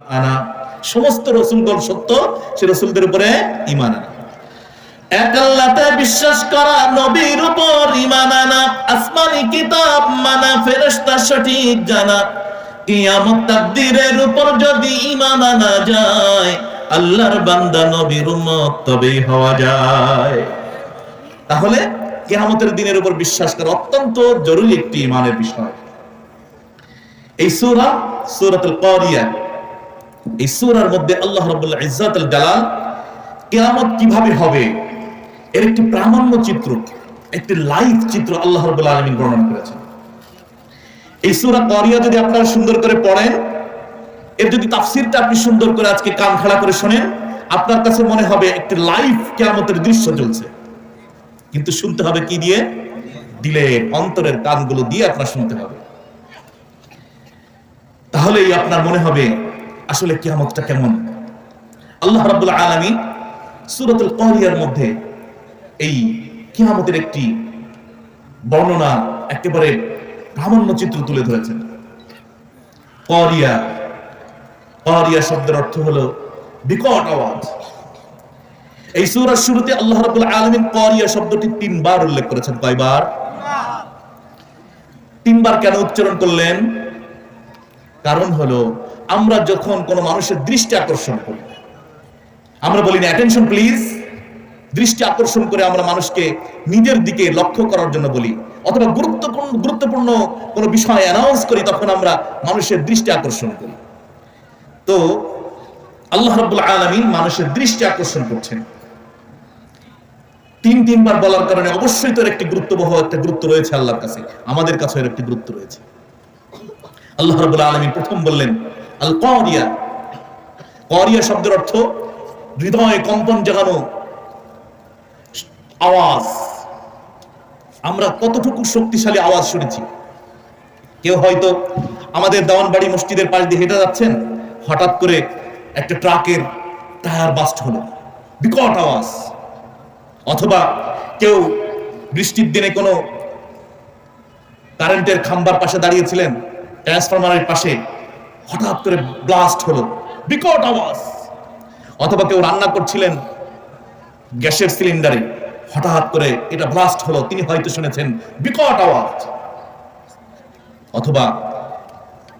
আনা। সমস্ত রসুলগণ সত্য, সে রসুলদের উপরে ইমান আনা। বিশ্বাস করা নবীর উপর আসমানি কিতাব মানা সঠিক জানা। উপর যদি ইমান আনা যায়, আল্লাহর বান্দা নবীর তবেই হওয়া যায়। তাহলে কিয়ামতের দিনের উপর বিশ্বাস করা অত্যন্ত জরুরি একটি ইমানের বিষয়। এই সূরা, সূরাতুল কারিয়া এই সূরার মধ্যে আল্লাহ রাব্বুল ইজ্জাতুল জালাল কিয়ামত কীভাবে হবে? এর একটি প্রামাণ্য চিত্র, একটি লাইভ চিত্র আল্লাহ রাব্বুল আলামিন বর্ণনা করেছেন। এই সূরা কারিয়া যদি আপনারা সুন্দর করে পড়েন, এর যদি তাফসীরটা আপনি সুন্দর করে আজকে কান খাড়া করে শোনেন, আপনার কাছে মনে হবে একটি লাইভ কিয়ামতের দৃশ্য চলছে কিন্তু শুনতে হবে কি দিয়ে? দিলে অন্তরের কানগুলো দিয়ে আপনার শুনতে হবে। তাহলেই আপনার মনে হবে আসলে কিয়ামতটা কেমন? আল্লাহ রাব্বুল আলামিন সূরাতুল কারিয়ার মধ্যে এই কিয়ামতের একটি বর্ণনা একেবারে প্রামাণ্য চিত্র তুলে ধরেছেন। শব্দের অর্থ হলো বিকট আওয়াজ। এই সূরার শুরুতে আল্লাহ রাব্বুল আলামিন কারিয়া শব্দটি তিনবার উল্লেখ করেছেন। কয়বার? তিনবার কেন উচ্চারণ করলেন? কারণ হলো, আমরা যখন কোনো মানুষের দৃষ্টি আকর্ষণ করি, আমরা বলি না অ্যাটেনশন প্লিজ দৃষ্টি আকর্ষণ করে আমরা মানুষকে নিজের দিকে লক্ষ্য করার জন্য বলি, অথবা গুরুত্বপূর্ণ গুরুত্বপূর্ণ কোনো বিষয় অ্যানাউন্স করি, তখন আমরা মানুষের দৃষ্টি আকর্ষণ করি। তো, আল্লাহ রাব্বুল আলামিন মানুষের দৃষ্টি আকর্ষণ করছেন। তিন, তিনবার বলার কারণে অবশ্যই তোর একটি গুরুত্ববহ একটা গুরুত্ব রয়েছে আল্লাহর কাছে, আমাদের কাছে একটি গুরুত্ব রয়েছে। আল্লাহ রাব্বুল আলামিন প্রথম বললেন আল কারিয়া কারিয়া শব্দের অর্থ হৃদয় কম্পন জাগানো, আওয়াজ। আমরা কতটুকু শক্তিশালী আওয়াজ শুনেছি। কেউ হয়তো আমাদের দেওয়ানবাড়ি মসজিদের পাশ দিয়ে হেঁটে যাচ্ছেন, হঠাৎ করে একটা ট্রাকের টায়ার বাস্ট হলো, বিকট আওয়াজ। অথবা কেউ বৃষ্টির দিনে কোনো কারেন্টের খাম্বার পাশে দাঁড়িয়েছিলেন ট্রান্সফরমারের পাশে হঠাৎ করে ব্লাস্ট হলো। বিকট আওয়াজ। অথবা কেউ রান্না করছিলেন গ্যাসের সিলিন্ডারে, হঠাৎ করে এটা ব্লাস্ট হলো, তিনি হয়তো শুনেছেন, বিকট আওয়াজ। অথবা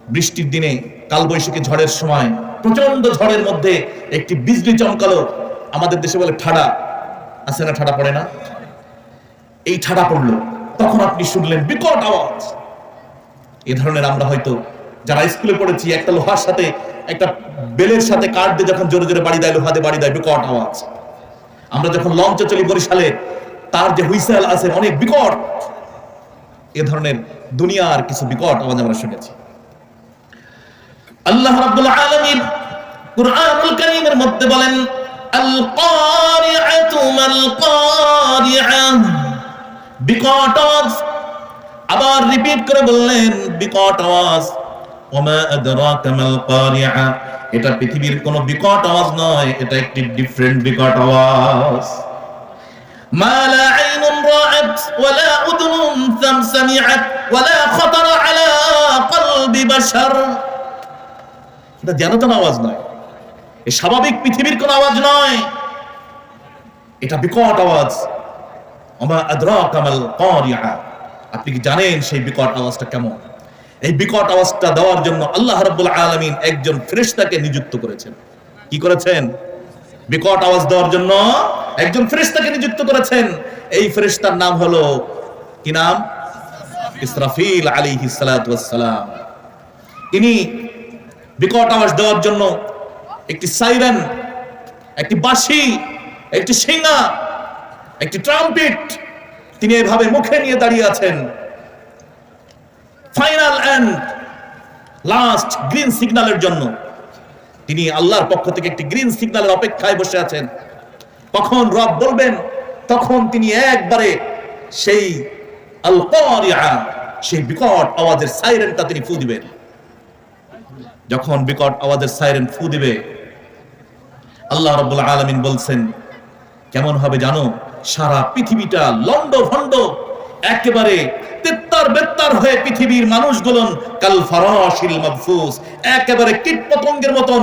বৃষ্টির দিনে কালবৈশাখী ঝড়ের সময় প্রচণ্ড ঝড়ের মধ্যে একটি বিজলি চমকালো আমাদের দেশে বলে ঠাডা। আছে না ঠাডা পড়ে না? এই ঠাডা পড়ল। তখন আপনি শুনলেন বিকট আওয়াজ। এ ধরনের আমরা হয়তো যারা স্কুলে পড়েছি, একটা লোহার সাথে, একটা বেলের সাথে কাঠ দিয়ে যখন জোরে জোরে বাড়ি দেয়, লোহা দিয়ে বাড়ি দেয়, বিকট আওয়াজ। আমরা যখন লঞ্চে চলি বরিশালে, তার যে হুইসেল আছে, অনেক বিকট, এ ধরনের দুনিয়ার কিছু বিকট আওয়াজ আমরা শুনেছি। আল্লাহ রাব্বুল আলামিন কুরআনুল কারীমের মধ্যে বলেন আল কারিআতু মাল কারিআ বিকট আওয়াজ আবার রিপিট করে বললেন বিকট আওয়াজ ওমা আদরাকা মাল কারিআ এটা পৃথিবীর কোনো বিকট আওয়াজ নয় এটা একটি ডিফারেন্ট বিকট আওয়াজ ما لا عين رأت ولا أذن ثم سمعت ولا خطر على قلب بشر এটা জানাতন আওয়াজ নয় এ স্বাভাবিক পৃথিবীর কোন আওয়াজ নয় এটা বিকট আওয়াজ ওমা আদরাকা মাল কারিআ আপনি কি জানেন সেই বিকট আওয়াজটা কেমন? এই বিকট আওয়াজটা দেওয়ার জন্য আল্লাহ রাব্বুল আলামিন একজন ফেরেশতাকে নিযুক্ত করেছেন। কি করেছেন? বিকট আওয়াজ দেওয়ার জন্য একজন ফেরেশতাকে নিযুক্ত করেছেন। এই ফেরেশতার নাম হলো কি নাম? ইসরাফিল আলাইহিস সালাতু ওয়াস সালাম তিনি বিকট আওয়াজ দেওয়ার জন্য একটি সাইরেন, একটি বাঁশি, একটি সিঙ্গা একটি ট্রাম্পিট তিনি এভাবে মুখে নিয়ে দাঁড়িয়ে আছেন। ফাইনাল এন্ড লাস্ট গ্রিন সিগন্যালের জন্য। তিনি আল্লাহর পক্ষ থেকে একটি গ্রিন সিগন্যালের অপেক্ষায় বসে আছেন। কখন রব বলবেন, তখন তিনি একবারে সেই আল সেই বিকট আওয়াজের সাইরেনটা তিনি ফু দিবেন। যখন বিকট আওয়াজের সাইরেন ফু দিবে, আল্লাহ রাব্বুল আলামিন বলছেন, কেমন হবে জানো? সারা পৃথিবীটা লন্ড ভন্ড একেবারে তেত্তার বেত্তার হয়ে পৃথিবীর মানুষগুলো কাল ফারাশিল মাবফুস একেবারে কীট পতঙ্গের মতন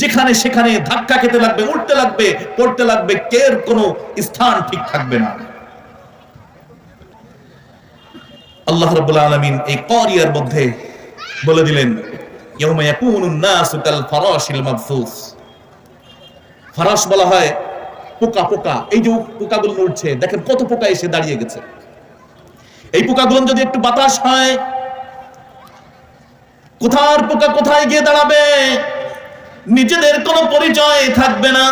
যেখানে সেখানে ধাক্কা খেতে লাগবে উঠতে লাগবে, পড়তে লাগবে, কের কোনো স্থান ঠিক থাকবে না। আল্লাহ রাব্বুল আলামিন এই করিয়ার মধ্যে বলে দিলেন, ইয়াউমা ইয়াকুনুন নাসু কাল ফারাশিল মাবফুস ফারাশ বলা হয় পোকা পোকা, এই যে পোকাগুলো উঠছে দেখেন কত পোকা এসে দাঁড়িয়ে গেছে। এই পোকাগুলো যদি একটু বাতাস হয়, কোথার পোকা কোথায় গিয়ে দাঁড়াবে? নিজেদের কোনো পরিচয় থাকবে না।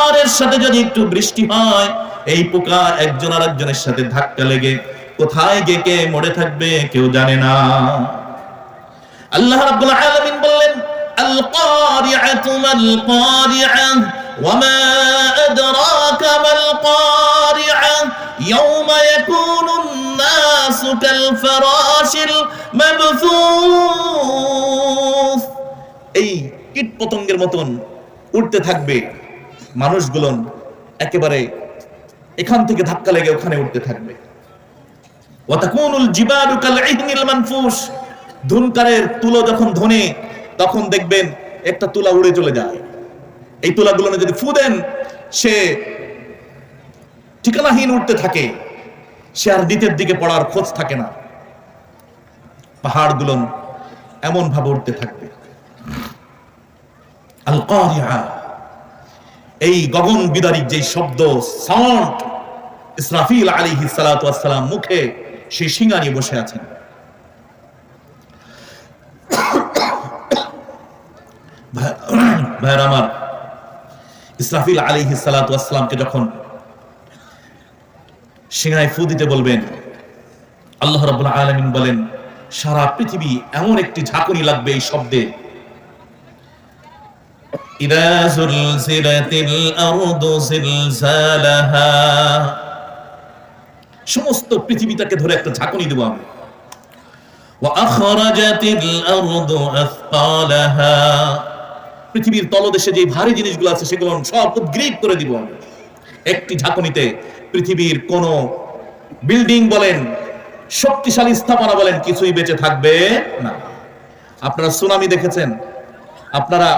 আর এর সাথে যদি একটু বৃষ্টি হয়, এই পোকা একজন আর একজনের সাথে ধাক্কা লেগে কোথায় গিয়ে কে মরে থাকবে কেউ জানে না। আল্লাহ রাব্বুল আলামিন বললেন আল কারিআতু মাল কারিআ আদরাকা মাল কারিআ ইয়াওমা ইয়াকুনুন নাসু কাল ফারাশিল মাবথুস এই কীট পতঙ্গের মতন উঠতে থাকবে মানুষগুলো একেবারে এখান থেকে ধাক্কা লেগে ওখানে উঠতে থাকবে। ওয়াতাকুনুল জিবালু কাল ইহনিল মানফুস ধুনকারের তুলো যখন ধনে, তখন দেখবেন একটা তুলা উড়ে চলে যায়। এই তুলাগুলো যদি ফু দেন, সে ঠিকানাহীন উঠতে থাকে, সে আর নিচের দিকে পড়ার খোঁজ থাকে না। পাহাড়গুলো এমন ভাবে উঠতে থাকবে। আল এই গগন বিদারিক যে শব্দ সাউন্ড ইসরাফিল ওয়াস সালাম মুখে শিঙা নিয়ে বসে আছেন। ভাইয়ের আমার ইসরাফিল আলাইহিস সালাতু ওয়াস সালামকে যখন সিংহায় ফু দিতে বলবেন আল্লাহ রাব্বুল আলামিন বলেন সারা পৃথিবী এমন একটি ঝাঁকুনি লাগবে এই শব্দে إذا زلزلت الأرض زلزالها সমস্ত পৃথিবীটাকে ধরে একটা ঝাঁকুনি দেবো আমি وأخرجت الأرض أثقالها পৃথিবীর তলদেশে যে ভারী জিনিসগুলো আছে, সেগুলো সব উদ্গ্রীব করে দিব। একটি ঝাঁকুনিতে পৃথিবীর কোন বিল্ডিং বলেন, শক্তিশালী স্থাপনা বলেন, কিছুই বেঁচে থাকবে না। আপনারা সুনামি দেখেছেন, আপনারা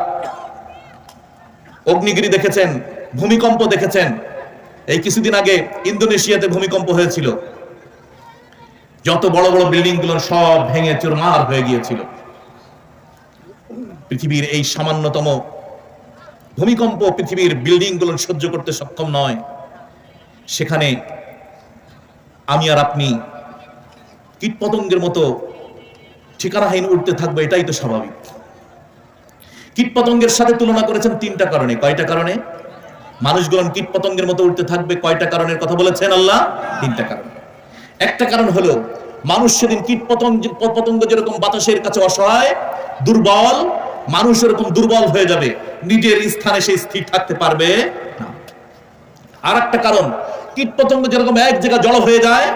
অগ্নিগিরি দেখেছেন, ভূমিকম্প দেখেছেন। এই কিছুদিন আগে ইন্দোনেশিয়াতে ভূমিকম্প হয়েছিল। যত বড় বড় বিল্ডিংগুলো সব ভেঙে চুরমার হয়ে গিয়েছিল। পৃথিবীর এই সামান্যতম ভূমিকম্প পৃথিবীর বিল্ডিংগুলো সহ্য করতে সক্ষম নয়। সেখানে আমি আর আপনি কীটপতঙ্গের মতো ঠিকানাহীন উঠতে থাকবে, এটাই তো স্বাভাবিক। কীটপতঙ্গের সাথে তুলনা করেছেন তিনটা কারণে। কয়টা কারণে? মানুষগুলো কীটপতঙ্গের মতো উঠতে থাকবে, কয়টা কারণের কথা বলেছেন আল্লাহ? তিনটা কারণ। একটা কারণ হলো, মানুষ সেদিন কীটপতঙ্গ পতঙ্গ যেরকম বাতাসের কাছে অসহায়, দুর্বল মানুষ এরকম দুর্বল হয়ে যাবে, নিজের স্থানে সে স্থির থাকতে পারবে আর একটা কারণ, কীটপতঙ্গ যেরকম এক জায়গায় জড়ো হয়ে যায়,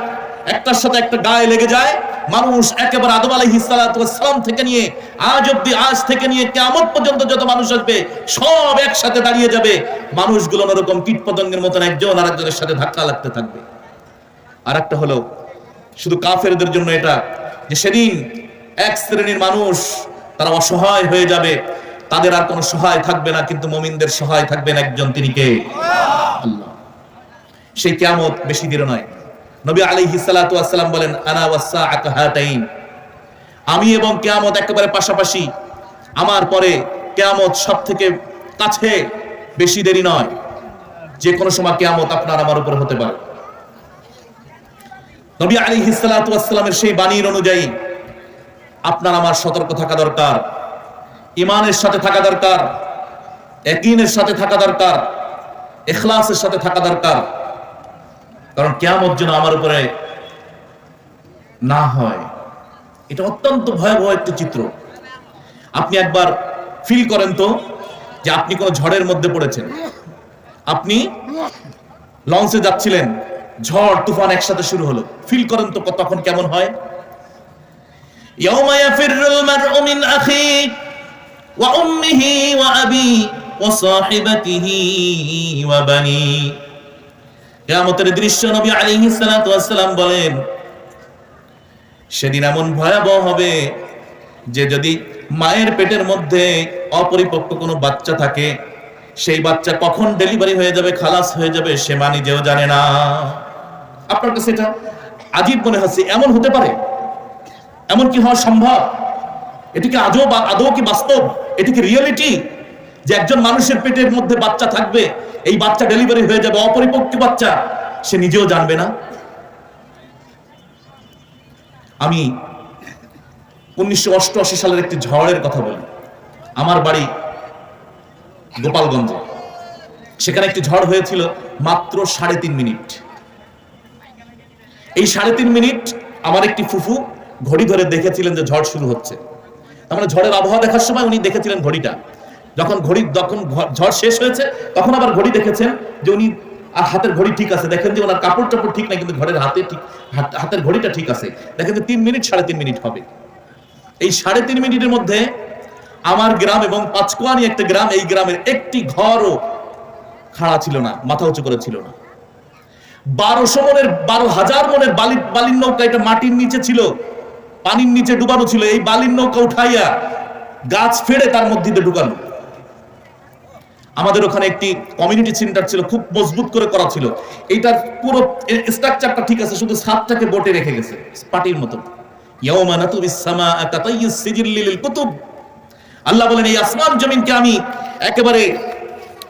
একটার সাথে একটা গায়ে লেগে যায়, মানুষ একেবারে আদম আলাইহিস সালাম থেকে নিয়ে, আজ অব্দি আজ থেকে নিয়ে কেমন পর্যন্ত যত মানুষ আসবে, সব একসাথে দাঁড়িয়ে যাবে। মানুষগুলো ওরকম কীটপতঙ্গের মতন একজন আরেকজনের সাথে ধাক্কা লাগতে থাকবে। আর একটা হলো, শুধু কাফেরদের জন্য এটা, যে সেদিন এক শ্রেণির মানুষ তারা অসহায় হয়ে যাবে। তাদের আর কোনো সহায় থাকবে না, কিন্তু মমিনদের সহায় থাকবেন একজন তিনি কে? সেই কিয়ামত বেশি দূরে নয়। নবী আলাইহি ওয়াসসালাম বলেন, আনা আমি এবং কিয়ামত একেবারে পাশাপাশি। আমার পরে কিয়ামত সব থেকে কাছে বেশি দেরি নয়। যে কোনো সময় কিয়ামত আপনার আমার উপর হতে পারে। নবী আলাইহিস সালাতু ওয়াসসালামের সেই বাণীর অনুযায়ী আপনার আমার সতর্ক থাকা দরকার। ইমানের সাথে থাকা দরকার। একইনের সাথে থাকা দরকার। এখলাসের সাথে থাকা দরকার। কারণ কেমন যেন আমার উপরে না হয়। এটা অত্যন্ত ভয়াবহ একটি চিত্র। আপনি একবার ফিল করেন তো যে আপনি কোন ঝড়ের মধ্যে পড়েছেন। আপনি লঞ্চে যাচ্ছিলেন, ঝড়, তুফান একসাথে শুরু হলো। ফিল করেন তো তখন কেমন হয়? يوم يفر المرء من أخيه وأمه وأبيه وصاحبته وبنيه কেয়ামতের দৃশ্য নবী আলাইহিস সালাতু ওয়াসসালাম বলেন সেদিন এমন ভয়াবহ হবে যে যদি মায়ের পেটের মধ্যে অপরিপক্ক কোনো বাচ্চা থাকে সেই বাচ্চা কখন ডেলিভারি হয়ে যাবে খালাস হয়ে যাবে সে মা নিজেও জানে না আপনার কাছে এটা আজীব মনে হচ্ছে এমন হতে পারে এমন কি হওয়া সম্ভব? এটিকে আজও বা আদৌ কি বাস্তব? এটি কি রিয়েলিটি যে একজন মানুষের পেটের মধ্যে বাচ্চা থাকবে, এই বাচ্চা ডেলিভারি হয়ে যাবে, অপরিপক্ক বাচ্চা, সে নিজেও জানবে না। আমি উনিশশো অষ্টআশি সালের একটি ঝড়ের কথা বলি। আমার বাড়ি গোপালগঞ্জে। সেখানে একটি ঝড় হয়েছিল মাত্র সাড়ে তিন মিনিট। এই সাড়ে তিন মিনিট আমার একটি ফুফু ঘড়ি ধরে দেখেছিলেন যে ঝড় শুরু হচ্ছে। তার মানে ঝড়ের আবহাওয়া দেখার সময় উনি দেখেছিলেন ঘড়িটা। যখন ঘড়ি, যখন ঝড় শেষ হয়েছে, তখন আবার ঘড়ি দেখেছেন যে উনি, আর হাতের ঘড়ি ঠিক আছে। দেখেন যে ওনার কাপড় টাপড় ঠিক নাই, কিন্তু ঘরের হাতে ঠিক হাতের ঘড়িটা ঠিক আছে। দেখেন যে তিন মিনিট, সাড়ে তিন মিনিট হবে। এই সাড়ে তিন মিনিটের মধ্যে আমার গ্রাম এবং পাঁচকুয়ানি একটা গ্রাম, এই গ্রামের একটি ঘরও খাড়া ছিল না, মাথা উঁচু করে ছিল না। বারোশো মনের, বারো হাজার মনের বালি বালির নৌকা এটা মাটির নিচে ছিল। পানির নিচে ডুবানো ছিল, এই বালির নৌকা উঠাইয়া গাছ ফেড়ে তার মধ্যে ঢুকানো আমাদের ওখানে একটি কমিউনিটি সেন্টার ছিল, খুব মজবুত করে করা ছিল। এইটার পুরো স্ট্রাকচারটা ঠিক আছে, শুধু ছাদটাকে বোটে রেখে গেছে, পাটির মতো। আল্লাহ বলেন, এই আসমান জমিনকে আমি একেবারে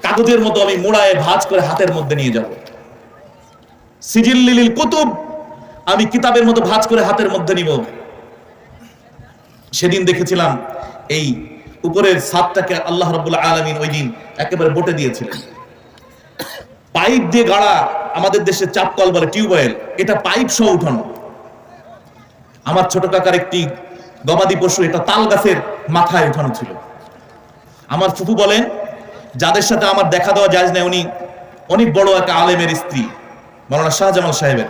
কাগজের মতো আমি মোড়ায় ভাঁজ করে হাতের মধ্যে নিয়ে যাব। সিজিল্লিল কুতুব, আমি কিতাবের মতো ভাঁজ করে হাতের মধ্যে নিব। সেদিন দেখেছিলাম এই উপরের ছাদটাকে আল্লাহ রাব্বুল আলামিন ওই দিন একেবারে বটে দিয়েছিলেন। পাইপ দিয়ে গাড়া আমাদের দেশে চাপকল বলে টিউবওয়েল, এটা পাইপ সহ উঠানো। আমার ছোট কাকার একটি গবাদি পশু, এটা তাল গাছের মাথায় উঠানো ছিল। আমার ফুফু বলেন, যাদের সাথে আমার দেখা দেওয়া যায় না উনি অনেক বড় একটা আলেমের স্ত্রী। মৌলানা শাহজামাল সাহেবের।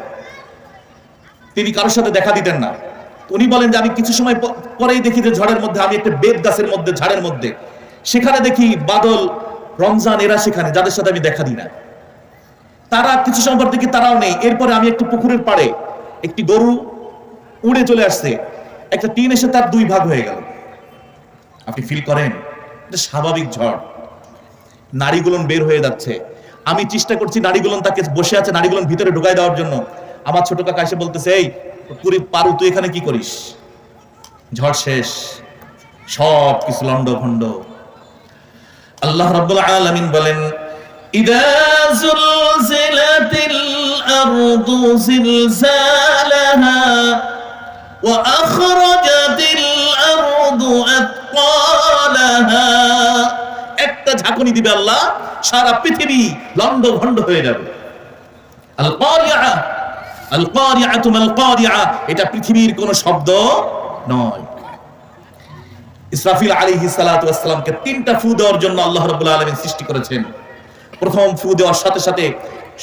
তিনি কারোর সাথে দেখা দিতেন না। উনি বলেন যে, আমি কিছু সময় পরেই দেখি যে ঝড়ের মধ্যে, আমি একটা বেদ গাছের মধ্যে, ঝাড়ের মধ্যে। সেখানে দেখি বাদল, রমজান, এরা সেখানে, যাদের সাথে আমি দেখা দিই না। তারা কিছু সময় পর দেখি তারাও নেই। এরপরে আমি একটু পুকুরের পাড়ে একটি গরু উড়ে চলে আসছে। একটা টিন এসে তার দুই ভাগ হয়ে গেল। আপনি ফিল করেন? এটা স্বাভাবিক ঝড়। নারীগুলন বের হয়ে যাচ্ছে। আমি চেষ্টা করছি নারীগুলন তাকে বসে আছে, নারীগুলন ভিতরে ঢুকাই দেওয়ার জন্য। আমার ছোট কাকা এসে বলতেছে, এই পুরি পারু, তুই এখানে কি করিস? ঝড় শেষ, সব কিছু লন্ড ভন্ড আল্লাহ রাব্বুল আলামিন বলেন একটা ঝাঁকুনি দিবে আল্লাহ, সারা পৃথিবী লন্ড ভন্ড হয়ে যাবে। আল এটা পৃথিবীর কোন শব্দ নয়। ইসরাফিল সালাতু তিনটা ফু দেওয়ার জন্য আল্লাহ সৃষ্টি করেছেন। প্রথম ফু দেওয়ার সাথে সাথে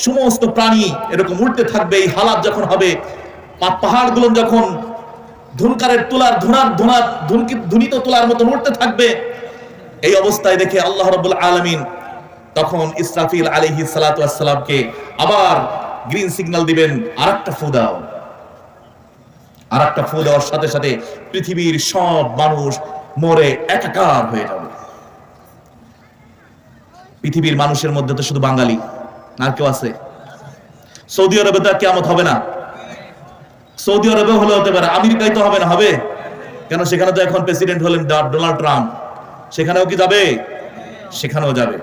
সমস্ত প্রাণী এরকম থাকবে, এই হালাত যখন হবে যখন ধুনকারের তোলার ধুনার ধুনার ধুনকি ধুনিত তোলার মতো উঠতে থাকবে, এই অবস্থায় দেখে আল্লাহ রাব্বুল আলামিন তখন ইসরাফিল আলাইহি সালাতু ওয়াসসালামকে আবার গ্রিন সিগন্যাল দিবেন, আরেকটা ফু দাও। আর একটা ফু দেওয়ার সাথে সাথে পৃথিবীর সব মানুষ মরে একাকার হয়ে যাবে। পৃথিবীর মানুষের মধ্যে তো শুধু বাঙালি, আর কেউ আছে? সৌদি আরবে তো আর কেমত হবে না। সৌদি আরবে হলে হতে পারে, আমেরিকায় তো হবে না, হবে? কেন সেখানে তো এখন প্রেসিডেন্ট হলেন ডোনাল্ড ট্রাম্প। সেখানেও কি যাবে? সেখানেও যাবে।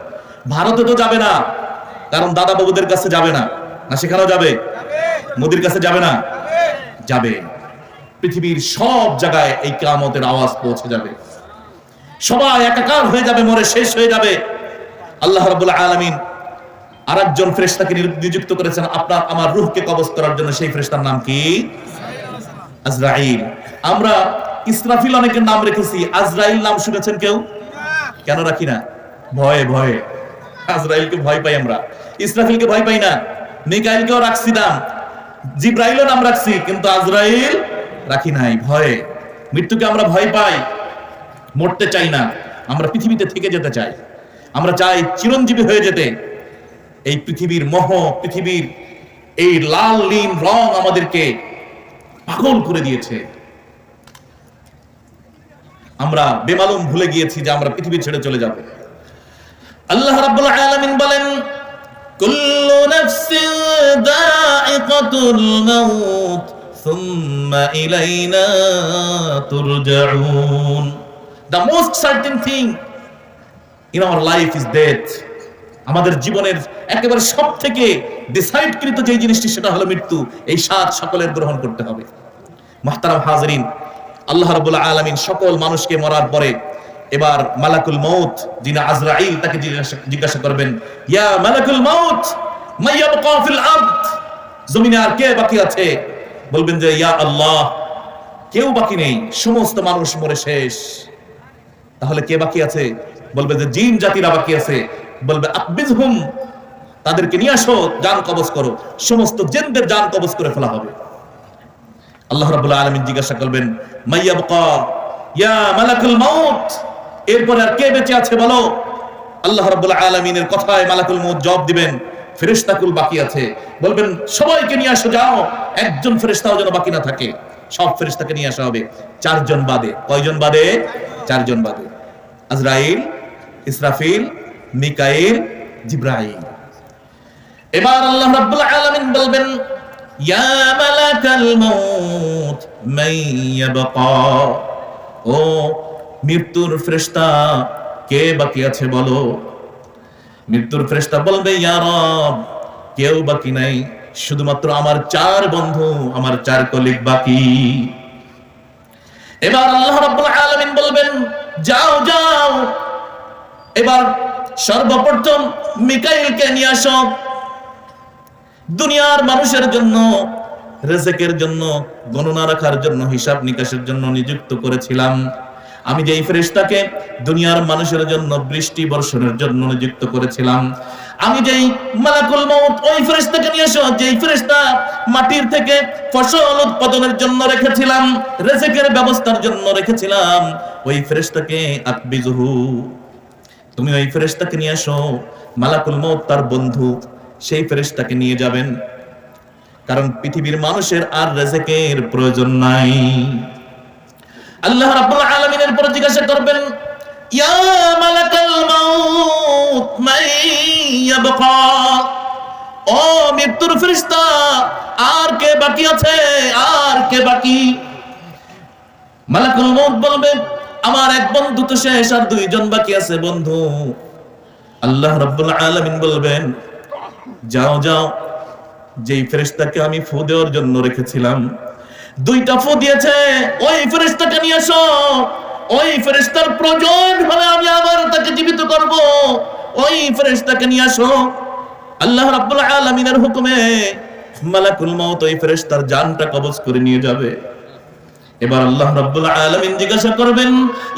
ভারতে তো যাবে না, কারণ দাদা বাবুদের কাছে যাবে না। না সেখানেও যাবে? মোদির কাছে যাবে না? যাবে। পৃথিবীর সব জায়গায় এই কামতের আওয়াজ পৌঁছে যাবে। সবাই একাকার হয়ে যাবে, মরে শেষ হয়ে যাবে। আল্লাহ রাব্বুল আলামিন আরেকজন ফেরেশতাকে নিযু- নিযুক্ত করেছেন আপনার, আমার রূহকে কবজ করার জন্য। সেই ফেরেশতার নাম কি? আজরাইল। আমরা ইসরাফিল অনেকের নাম রেখেছি। আজরাইল নাম শুনেছেন কেউ? কেন রাখি না? ভয়ে ভয়ে। আজরাইলকে ভয় পাই আমরা। ইসরাফিলকে ভয় পাই না? মিকাইলকেও রাখছি নাম জিব্রাইলও নাম রাখছি, কিন্তু আজরাইল রাখি নাই, ভয়ে। মৃত্যুকে আমরা ভয় পাই, মরতে চাই না। আমরা পৃথিবীতে থেকে যেতে চাই। আমরা চাই চিরঞ্জীবী হয়ে যেতে। এই পৃথিবীর মোহ, পৃথিবীর এই লাল, নীল রং আমাদেরকে পাগল করে দিয়েছে। আমরা বেমালুম ভুলে গিয়েছি যে আমরা পৃথিবী ছেড়ে চলে যাব। আল্লাহ রাব্বুল আলামিন বলেন কুল্লু নাফসিন দাইকাতুল মাউত, সুম্মা ইলাইনা তুরজাউন। The most certain thing in our life is death আমাদের জীবনের একেবারে সব থেকে ডিসাইড কৃত যে জিনিসটি, সেটা হলো মৃত্যু। এই সাত সকলের গ্রহণ করতে হবে। মাহতারাম হাজরিন, আল্লাহ রাব্বুল আলামিন সকল মানুষকে মরার পরে এবার মালাকুল মউত, যিনি আজরাইল, তাকে জিজ্ঞাসা- করবেন, ইয়া মালাকুল আরদ? জমিনে আর কে বাকি আছে? বলবেন যে, ইয়া আল্লাহ, কেউ বাকি নেই, সমস্ত মানুষ মরে শেষ। তাহলে কে বাকি আছে? বলবে যে, জিন জাতিরা বাকি আছে। বলবে, আকবিজহুম, তাদেরকে নিয়ে আসো, জান কবজ করো। সমস্ত জেনদের জান কবজ করে ফেলা হবে। আল্লাহ রাব্বুল আলামিন জিজ্ঞাসা করবেন মাইয়াবকা ইয়া মালাকুল মাউত? এরপরে আর কে বেঁচে আছে বলো? আল্লাহ রাব্বুল আলামিনের কথায় মালাকুল মাউত জবাব দিবেন ফেরেশতাকুল বাকি আছে। বলবেন, সবাইকে নিয়ে আসো, যাও। একজন ফেরেশতাও যেন বাকি না থাকে। সব ফেরেশতাকে নিয়ে আসা হবে। চারজন বাদে। কয়জন বাদে? চারজন বাদে। আজরাইল, ইসরাফিল, মিকাইল, জিব্রাইল। এবার আল্লাহ রাব্বুল আলামিন বলবেন, ইয়া মালাকাল মাউত মান ও মৃত্যুর ফেরেশতা কে বাকি আছে বলো? মৃত্যুর ফেরেশতা বলবে, ইয়া রব, কেউ বাকি নাই। শুধুমাত্র আমার চার বন্ধু, আমার চার কলিগ বাকি। এবার আল্লাহ আলামিন বলবেন, যাও যাও। এবার সর্বপ্রথম মিকাইলকে নিয়ে আসো। দুনিয়ার মানুষের জন্য, রেজেকের জন্য, গণনা রাখার জন্য, হিসাব নিকাশের জন্য নিযুক্ত করেছিলাম। আমি যেই ফেরেশতাকে দুনিয়ার মানুষের জন্য বৃষ্টি বর্ষণের জন্য নিযুক্ত করেছিলাম, আমি যেই মালাকুল মউত ওই ফেরেশতাকে নিয়ে এসো যেই ফেরেশতা মাটির থেকে ফসল উৎপাদনের জন্য রেখেছিলাম, রেজেকের ব্যবস্থার জন্য রেখেছিলাম, ওই ফেরেশতাকে আকবিজহু। তুমি ওই ফেরেশতাকে নিয়ে এসো, মালাকুল মউত তার বন্ধু, সেই ফেরেশতাকে নিয়ে যাবেন। কারণ পৃথিবীর মানুষের আর রেজেকের প্রয়োজন নাই। আল্লাহ রাব্বুল আলামিনের পর জিজ্ঞাসা করবেন, ইয়া মালাকাল মাউত, মান ইয়াবকা? ও মৃত্যুর ফেরেশতা, আর কে বাকি আছে? আর কে বাকি? মালাকুল মউত বলবে, আমার এক বন্ধু তো শেষ, আর দুইজন বাকি আছে, বন্ধু। আল্লাহ রাব্বুল আলামিন বলবেন, যাও যাও, যেই ফেরেশতাকে আমি ফু দেওয়ার জন্য রেখেছিলাম দুইটা ফু দিয়েছে, ওই ফেরেশতাকে নিয়ে আসো ওই ফেরেশতার প্রয়োজন হলে আমি আবার তাকে জীবিত করব। ওই ফেরেশতাকে নিয়ে আসো আল্লাহ রাব্বুল আলামিনের হুকুমে মালাকুল মাউত ওই ফেরেশতার জানটা কবজ করে নিয়ে যাবে। এবার আল্লাহ রাব্বুল আলামিন জিজ্ঞাসা করবেন,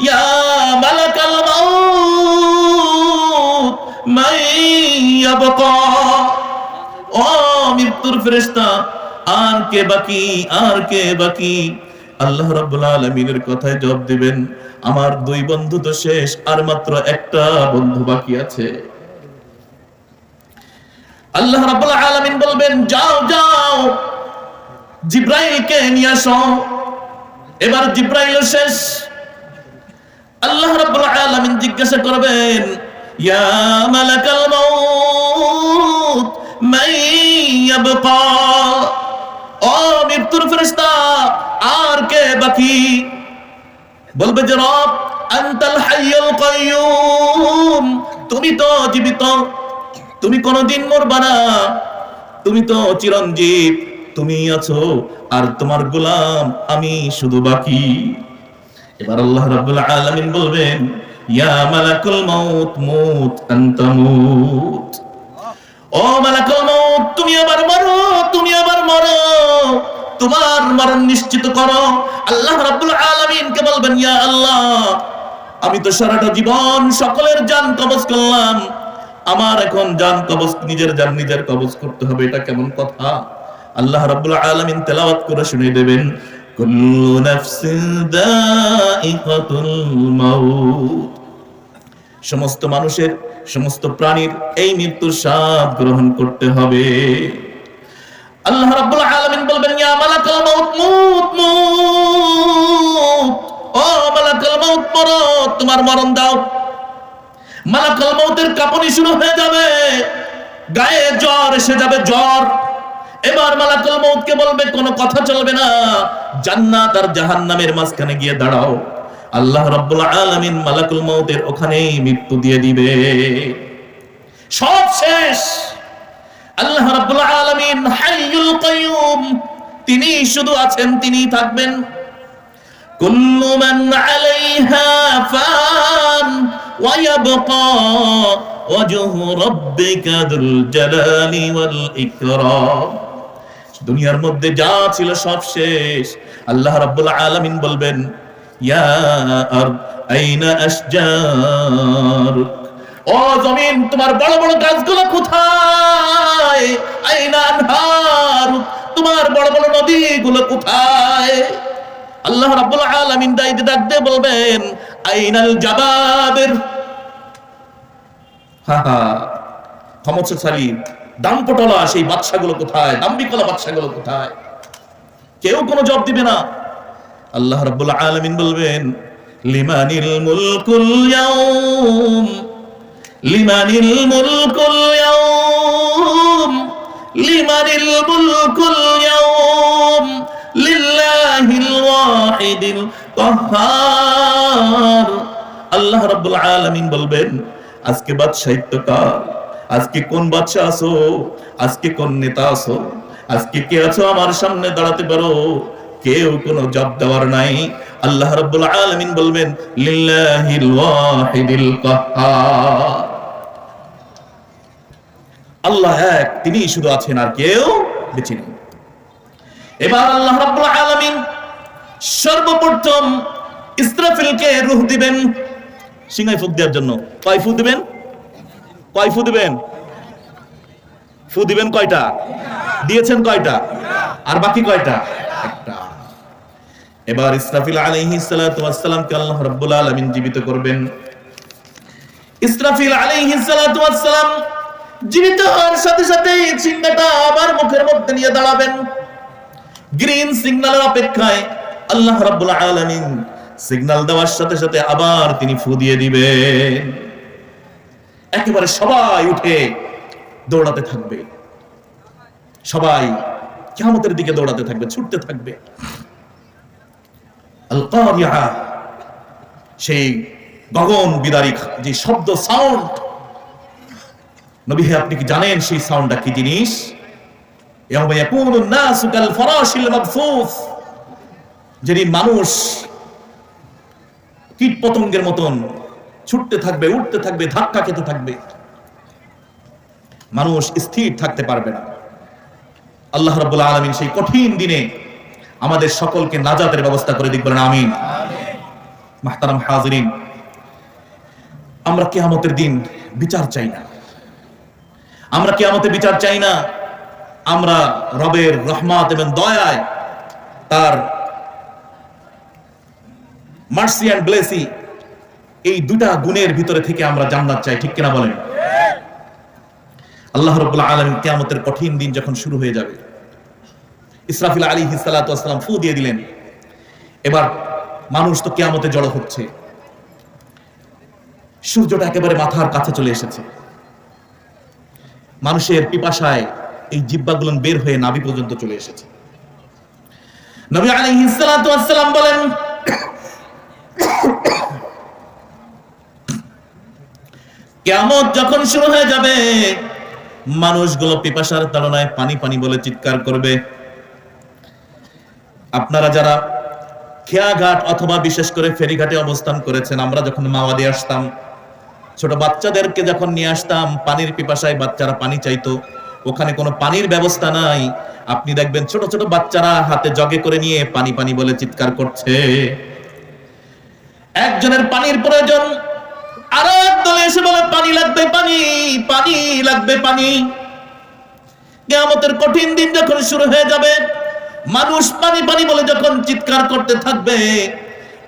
ইয়া মালাকাল মাউত মান ইয়াবকা ও মৃত্যুর ফেরেশতা আর কে বাকি, আর কে বাকি? আল্লাহ রাব্বুল আলামিনের কথায় জবাব দিবেন, আমার দুই বন্ধু তো শেষ, আর মাত্র একটা বন্ধু বাকি আছে। আল্লাহ রাব্বুল আলামিন বলবেন, যাও যাও, জিব্রাইলকে নিয়ে আসো। এবার জিব্রাইল শেষ। আল্লাহ রাব্বুল আলামিন জিজ্ঞাসা করবেন, ইয়া মালাকাল মাউত, মান ইয়াবকা? ও মৃত্যুর ফেরেশতা, আর কে বাকি? বলবে যে রব আনতাল হাইয়ুল কাইয়ুম, তুমি তো জীবিত, তুমি কোনদিন মরবা না, তুমি তো চিরঞ্জীব, তুমি আছো, আর তোমার গোলাম আমি শুধু বাকি। এবার আল্লাহ রাব্বুল আলামিন বলবেন, ইয়া মালাকুল মাউত, মুত, আনতা মুত। ও মালাকুল মাউত, তুমি আবার মরো, তুমি মরো, তোমার মরণ নিশ্চিত করো। আল্লাহ রাব্বুল আলামিন কে বলবেন, ইয়া আল্লাহ, আমি তো সারাটা জীবন সকলের জান কবজ করলাম। আমার এখন জান কবজ, নিজের জান নিজের কবজ করতে হবে, এটা কেমন কথা? আল্লাহ রাব্বুল আলামিন তেলাওয়াত করে শুনিয়ে দেবেন, কুল্লু নাফসিন দাইকাতুল মাউত। সমস্ত মানুষের, সমস্ত প্রাণীর এই মৃত্যুর স্বাদ গ্রহণ করতে হবে। আল্লাহ রাব্বুল আলামিন বলবেন, ইয়া মালাকুল মাউত, মুত ও মালাকুল মাউত মরো তোমার মরণ দাও। মালাকুল মাউতের কাঁপুনি শুরু হয়ে যাবে। গায়ে জ্বর এসে যাবে, জ্বর। এবার মালাকুল মাউতকে বলবে, কোনো কথা চলবে না। জান্নাত আর জাহান্নামের মাঝখানে গিয়ে দাঁড়াও। আল্লাহ রাব্বুল আলামিন মালাকুল মাউতের ওখানেই মৃত্যু দিয়ে দিবে। সব শেষ। আল্লাহ রাব্বুল আলামিন হাইয়ুল কাইয়ুম, তিনি শুধু আছেন, তিনি থাকবেন। কুল্লু মান আলাইহা ফান ওয়া ইয়াবকা ওয়াজহু রাব্বিকা যুল জালালি ওয়াল ইকরাম। দুনিয়ার মধ্যে যা ছিল সব শেষ। আল্লাহ রাব্বুল আলামিন বলবেন, ইয়া আর আইনা আশজারুক ও জমিন, তোমার বড় বড় গাছগুলো কোথায়? তোমার বড় বড় নদীগুলো কোথায়? আল্লাহ রাব্বুল আলামিন দাইতে ডাক দিয়ে বলবেন, আইনাল জাবাবের। হা হা। ক্ষমতাশালী দাম্পটলা সেই বাচ্চাগুলো কোথায়? দাম্বিকলা বাচ্চাগুলো কোথায়? কেউ কোনো জবাব দিবে না। আল্লাহ রাব্বুল আলামিন বলবেন, লিমানিল মুলকুল ইয়াউম। লিমানিল মুলকুল ইয়াউম, লিমানিল মুলকুল ইয়াউম, লিল্লাহিল ওয়াহিদিল কাহ্হার আল্লাহ রাব্বুল আলামিন বলবেন, আজকে বাদশাহিত্য কার আজকে কোন বাদশা আছো? আজকে কোন নেতা আছো? আজকে কে আছো? আমার সামনে দাঁড়াতে পারো। কেউ কোনো জব দেওয়ার নাই। আল্লাহ রাব্বুল আলামিন বলবেন, লিল্লাহিল আল্লাহ এক, তিনি শুধু আছেন আর কেউ বেঁচে নেই। এবার আল্লাহ রাব্বুল আলামিন সর্বপ্রথম ইসরাফিলকে রূহ দিবেন। সিংহায় ফুক দেওয়ার জন্য। কয় ফু দিবেন? কয় ফু দিবেন? ফু দিবেন কয়টা? দিয়েছেন কয়টা? আর বাকি কয়টা? এবার ইসরাফিল আলাইহিস সালাতু ওয়াস আল্লাহ রাব্বুল আলামিন জীবিত করবেন। ইসরাফিল আলাইহিস সালাতু ওয়াস সালাম জীবিত হওয়ার সাথে সাথে চিন্তাটা আবার মুখের মধ্যে নিয়ে দাঁড়াবেন। গ্রিন সিগন্যালের অপেক্ষায় আল্লাহ রাব্বুল আলামিন সিগন্যাল দেওয়ার সাথে সাথে আবার তিনি ফু দিয়ে দিবেন। একেবারে সবাই উঠে দৌড়াতে থাকবে। সবাই কিয়ামতের দিকে দৌড়াতে থাকবে, ছুটতে থাকবে। সেই গগন বিদারী যে শব্দ সাউন্ড নবী আপনি কি জানেন সেই সাউন্ডটা কি জিনিস? মানুষ কীট পতঙ্গের মতন ছুটতে থাকবে, উঠতে থাকবে, ধাক্কা খেতে থাকবে। মানুষ স্থির থাকতে পারবে না। আল্লাহ রাব্বুল আলামিন সেই কঠিন দিনে আমাদের সকলকে নাজাতের ব্যবস্থা করে দিক বলেন, আমিন। মাহতারাম হাজিরিন, আমরা কিয়ামতের দিন বিচার চাই না। আমরা কিয়ামতে বিচার চাই না। আমরা রবের রহমত এবং দয়ায় তার মার্সি অ্যান্ড ব্লেসি এই দুটা গুণের ভিতরে থেকে আমরা জান্নাত চাই, ঠিক কিনা বলেন? আল্লাহ রব্বুল্লাহ আলম কেয়ামতের কঠিন দিন যখন শুরু হয়ে যাবে ইসরাফিল আলী হিসালাম ফু দিয়ে দিলেন। এবার মানুষ তো কিয়ামতে জড়ো হচ্ছে। সূর্যটা একেবারে মাথার কাছে চলে এসেছে। মানুষের পিপাসায় এই জিব্বাগুলো বের হয়ে নাভি পর্যন্ত চলে এসেছে। নবী আলাইহিস সালাতু বলেন, কিয়ামত যখন শুরু হয়ে যাবে, মানুষগুলো পিপাসার তাড়নায় পানি পানি বলে চিৎকার করবে। আপনারা যারা খেয়াঘাট অথবা বিশেষ করে ফেরিঘাটে অবস্থান করেছেন, আমরা যখন মাওয়াদি আসতাম, ছোট বাচ্চাদেরকে যখন নিয়ে আসতাম, পানির পিপাসায় বাচ্চারা পানি চাইতো, ওখানে কোনো পানির ব্যবস্থা নাই। আপনি দেখবেন ছোট ছোট বাচ্চারা হাতে জগে করে নিয়ে পানি পানি বলে চিৎকার করছে। একজনের পানির প্রয়োজন, আর এক দলে এসে বলে, পানি লাগবে, পানি পানি লাগবে, পানি। কেয়ামতের কঠিন দিন যখন শুরু হয়ে যাবে মানুষ পানি পানি বলে যখন চিৎকার করতে থাকবে,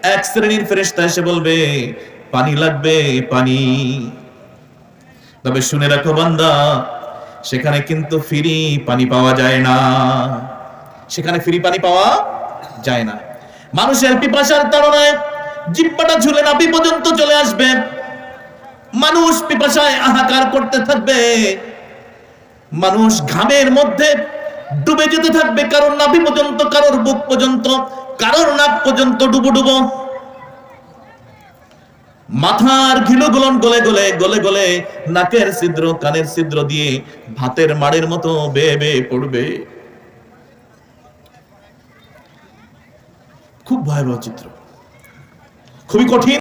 এক শ্রেণির ফেরেশতা এসে বলবে, পানি লাগবে, পানি। তবে শুনে রাখো বান্দা, সেখানে কিন্তু ফ্রি পানি পাওয়া যায় না। সেখানে ফ্রি পানি পাওয়া যায় না। মানুষের পিপাসার তাড়নায় জিব্বাটা ঝুলে নাভি পর্যন্ত চলে আসবে। মানুষ পিপাসায় আহাকার করতে থাকবে। মানুষ ঘামের মধ্যে ডুবে যেতে থাকবে, কারোর নাভি পর্যন্ত, কারোর বুক পর্যন্ত, কারোর নাক পর্যন্ত ডুবো ডুবো। মাথার ঘিলু গুলন গলে গলে গলে গলে নাকের ছিদ্র, কানের ছিদ্র দিয়ে ভাতের মাড়ের মতো বেয়ে বেয়ে পড়বে। খুব ভয়াবহ চিত্র। খুবই কঠিন।